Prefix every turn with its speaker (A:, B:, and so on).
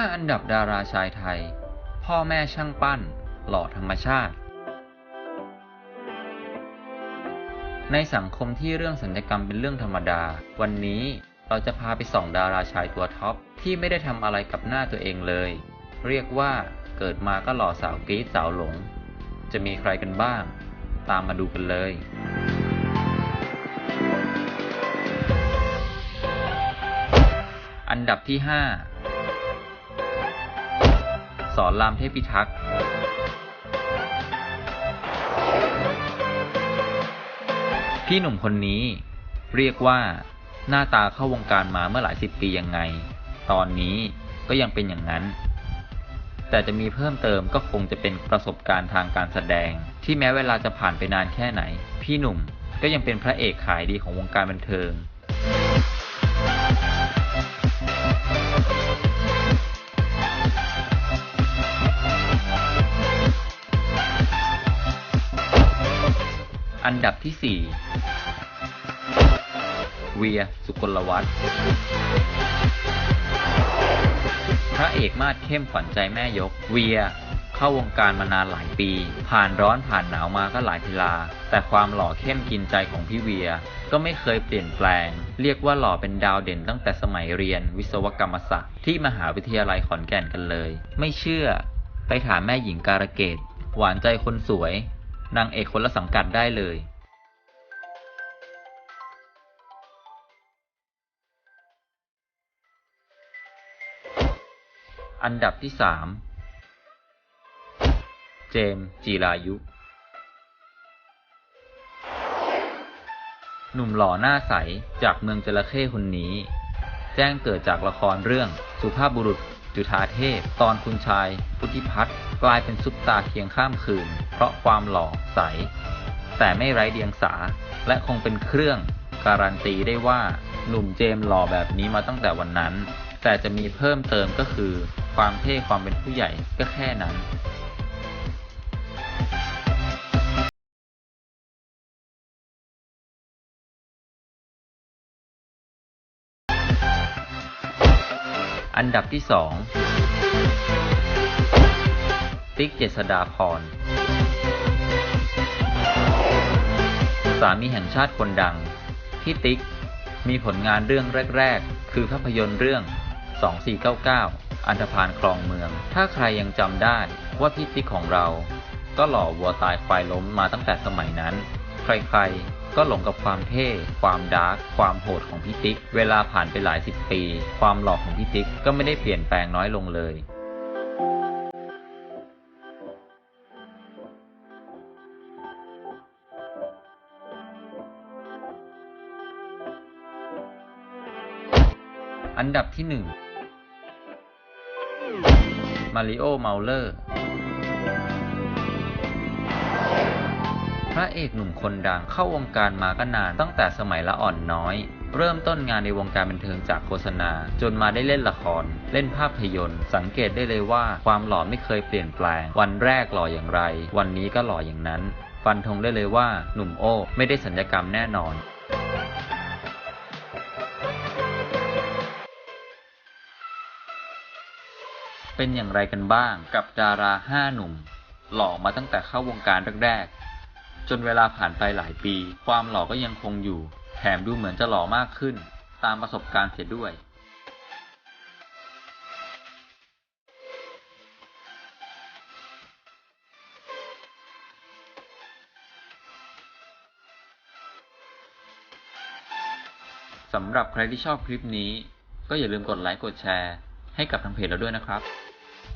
A: 5 อันดับดาราชายไทย พ่อแม่ช่างปั้น หล่อธรรมชาติ ในสังคมที่เรื่องสัญญกรรมเป็นเรื่องธรรมดา วันนี้เราจะพาไปส่องดาราชายตัวท็อป ที่ไม่ได้ทำอะไรกับหน้าตัวเองเลย เรียกว่าเกิดมาก็หล่อสาวกรี๊ดสาวหลง จะมีใครกันบ้าง ตามมาดูกันเลยอันดับที่ 5 สอนรามเทพิทักษ์พี่หนุ่มคนนี้เรียกว่าหน้าตาเข้าวงการมาเมื่อหลายสิบปียังไง ตอนนี้ก็ยังเป็นอย่างนั้น แต่จะมีเพิ่มเติมก็คงจะเป็นประสบการณ์ทางการแสดง ที่แม้เวลาจะผ่านไปนานแค่ไหน พี่หนุ่มก็ยังเป็นพระเอกขายดีของวงการบันเทิง อันดับที่ 4 เวียสุกลวัฒน์พระเอกมาดเข้มขวัญใจแม่ยก เวียเข้าวงการมานานหลายปี ผ่านร้อนผ่านหนาวมาก็หลายทีลา แต่ความหล่อเข้มกินใจของพี่เวีย ก็ไม่เคยเปลี่ยนแปลง เรียกว่าหล่อเป็นดาวเด่นตั้งแต่สมัยเรียนวิศวกรรมศาสตร์ที่มหาวิทยาลัยขอนแก่นกันเลย ไม่เชื่อ ไปถามแม่หญิงการะเกดหวานใจคนสวย นางเอกคนละสังกัดได้เลยอันดับที่สามเจมส์จีรายุ หนุ่มหล่อหน้าใส จากเมืองจระเข้คนนี้ แจ้งเกิดจากละครเรื่องสุภาพบุรุษ จุฑาเทพ ตอนคุณชาย พุทธิพัฒน์กลายเป็นซุปตาเพียงข้ามคืน ราะความหล่อใส แต่ไม่ไร้เดียงสา และคงเป็นเครื่องการันตีได้ว่าหนุ่มเจมส์หล่อแบบนี้มาตั้งแต่วันนั้น แต่จะมีเพิ่มเติมก็คือ ความเท่ความเป็นผู้ใหญ่ก็แค่นั้นอันดับที่สองติ๊กเจษดาพร สามีแห่งชาติคนดัง พี่ติ๊ก มีผลงานเรื่องแรก ๆ คือภาพยนตร์เรื่อง 2499 อันธพาลคลองเมือง ถ้าใครยังจำได้ว่าพี่ติ๊กของเรา ก็หล่อวัวตายควายล้มมาตั้งแต่สมัยนั้น ใครๆ ก็หลงกับความเท่ ความดาร์ก ความโหดของพี่ติ๊ก เวลาผ่านไปหลายสิบปี ความหล่อของพี่ติ๊กก็ไม่ได้เปลี่ยนแปลงน้อยลงเลย อันดับที่หนึ่งมาริโอมาเลอร์ พระเอกหนุ่มคนดังเข้าวงการมาก็นานตั้งแต่สมัยละอ่อนน้อย เริ่มต้นงานในวงการบันเทิงจากโฆษณา จนมาได้เล่นละคร เล่นภาพยนตร์ สังเกตได้เลยว่าความหล่อไม่เคยเปลี่ยนแปลง วันแรกหล่ออย่างไร วันนี้ก็หล่ออย่างนั้น ฟันธงได้เลยว่าหนุ่มโอ้ไม่ได้สัญญกรรมแน่นอน เป็นอย่างไรกันบ้างกับดาราห้าหนุ่ม หล่อมาตั้งแต่เข้าวงการแรกๆ จนเวลาผ่านไปหลายปี ความหล่อก็ยังคงอยู่ แถมดูเหมือนจะหล่อมากขึ้น ตามประสบการณ์เสียด้วย สำหรับใครที่ชอบคลิปนี้ ก็อย่าลืมกดไลค์กดแชร์ให้กับทางเพจเราด้วยนะครับ